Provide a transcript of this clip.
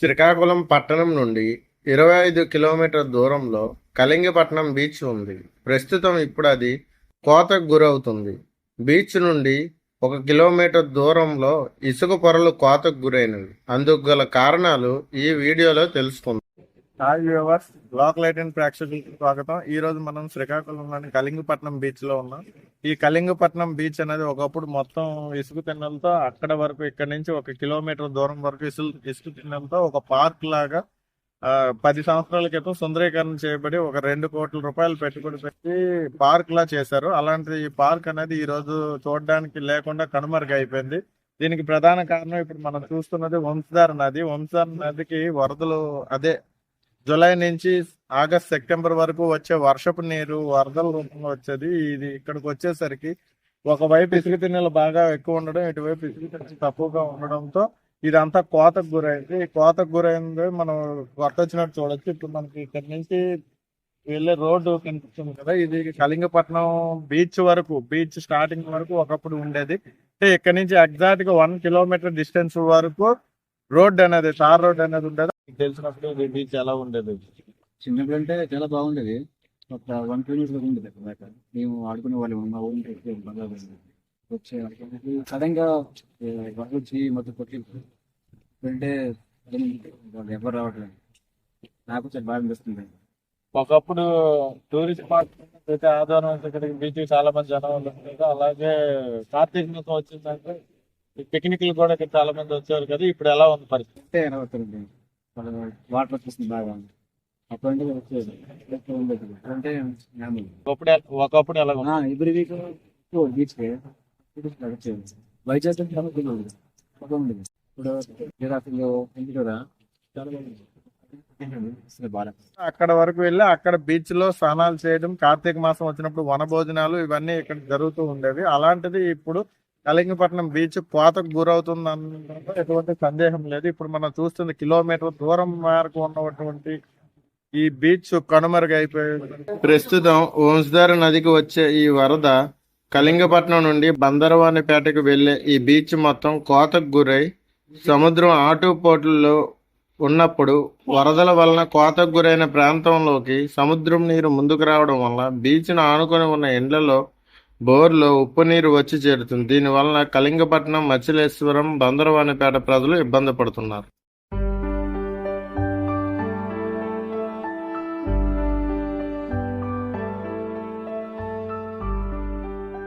శ్రీకాకుళం పట్టణం నుండి ఇరవై ఐదు కిలోమీటర్ దూరంలో కళింగపట్నం బీచ్ ఉంది. ప్రస్తుతం ఇప్పుడు అది కోతకు గురవుతుంది. బీచ్ నుండి ఒక కిలోమీటర్ దూరంలో ఇసుక పొరలు కోతకు గురైనవి. అందుకు గల కారణాలు ఈ వీడియోలో తెలుసుకుందాం. హాయ్ వ్యూవర్స్ లోకల్ ఎయిటీన్ ప్రేక్షకులకు స్వాగతం. ఈ రోజు మనం శ్రీకాకుళంలోని కళింగపట్నం బీచ్లో ఉన్నాం. ఈ కళింగపట్నం బీచ్ అనేది ఒకప్పుడు మొత్తం ఇసుక తిన్నలతో అక్కడ వరకు ఇక్కడ నుంచి ఒక కిలోమీటర్ దూరం వరకు ఇసుక ఇసుక తిన్నలతో ఒక పార్క్ లాగా పది సంవత్సరాల క్రితం సుందరీకరణ చేయబడి ఒక రెండు కోట్ల రూపాయలు పెట్టుబడి పెట్టి పార్క్ లా చేశారు. అలాంటి ఈ పార్క్ అనేది ఈ రోజు చూడడానికి లేకుండా కనుమరుగు అయిపోయింది. దీనికి ప్రధాన కారణం ఇప్పుడు మనం చూస్తున్నది వంశధార నది. వంశధార నదికి వరదలు అదే జూలై నుంచి ఆగస్ట్ సెప్టెంబర్ వరకు వచ్చే వర్షపు నీరు వరదల రూపంలో వచ్చేది. ఇది ఇక్కడికి వచ్చేసరికి ఒకవైపు ఇసుక తిన్నెలు బాగా ఎక్కువ ఉండడం ఇటువైపు ఇసుక తిన్నెలు తక్కువగా ఉండడంతో ఇదంతా కోతకు గురైంది. ఈ కోతకు గురైంది మనం వర్తొచ్చినట్టు చూడొచ్చు. ఇప్పుడు మనకి ఇక్కడ నుంచి వెళ్ళే రోడ్డు కనిపిస్తుంది కదా ఇది కళింగపట్నం బీచ్ వరకు బీచ్ స్టార్టింగ్ వరకు ఒకప్పుడు ఉండేది. అంటే ఇక్కడ నుంచి ఎగ్జాక్ట్గా వన్ కిలోమీటర్ డిస్టెన్స్ వరకు రోడ్ అనేది తార్ రోడ్ అనేది ఉండేది. మీకు తెలిసినప్పుడు బీచ్ ఎలా ఉండేది. చిన్నప్పుడు అంటే చాలా బాగుండేది. ఒక వన్ కిలోమీటర్ ఉండేది అక్కడ దాకా. మేము ఆడుకునే వాళ్ళం మా వచ్చే బాగా వచ్చే సడన్గా వరద వచ్చి మొత్తం కొట్టి అంటే వాళ్ళు ఎవరు రావట్లేదు. నాకు చాలా బాగా అనిపిస్తుంది. ఒకప్పుడు టూరిస్ట్ స్పాట్ అయితే ఆధారం ఇక్కడికి బీచ్ చాలా మంది జనం ఉండేది. అలాగే కార్తీక మాసం వచ్చిందంటే పిక్నిక్లు కూడా ఇక్కడ చాలా మంది వచ్చారు కదా. ఇప్పుడు ఎలా ఉంది పరిస్థితి? వాటర్ వచ్చేస్తుంది బాగా. అప్పుడు అంటే ఒకప్పుడు ఒకప్పుడు ఎలా ఉంది ఎవ్రీ వీక్ బీచ్ వచ్చేది వైజాగ్ ఉంది. ఉండేది ఇప్పుడు జిరాఫీలు ఇంటి కూడా చాలా బాగుంది అసలు బాగా. అక్కడ వరకు వెళ్ళి అక్కడ బీచ్లో స్నానాలు చేయడం కార్తీక మాసం వచ్చినప్పుడు వన భోజనాలు ఇవన్నీ ఇక్కడ జరుగుతూ ఉండేవి. అలాంటిది ఇప్పుడు కళింగపట్నం బీచ్ కోతకు గురవుతుందన్న ఎటువంటి సందేహం లేదు. ఇప్పుడు మనం చూస్తుంది కిలోమీటర్ దూరం మేరకు ఉన్నటువంటి ఈ బీచ్ కనుమరుగైపోయింది. ప్రస్తుతం వంశధార నదికి వచ్చే ఈ వరద కళింగపట్నం నుండి బందరవానిపేటకు వెళ్ళే ఈ బీచ్ మొత్తం కోతకు గురై సముద్రం ఆటుపోట్లలో ఉన్నప్పుడు వరదల వలన కోతకు గురైన ప్రాంతంలోకి సముద్రం నీరు ముందుకు రావడం వల్ల బీచ్ను ఆనుకొని ఉన్న ఇండ్లలో బోర్లో ఉప్పు నీరు వచ్చి చేరుతుంది. దీనివలన కళింగపట్నం మచిలేశ్వరం బందరవానిపేట ప్రజలు ఇబ్బంది పడుతున్నారు.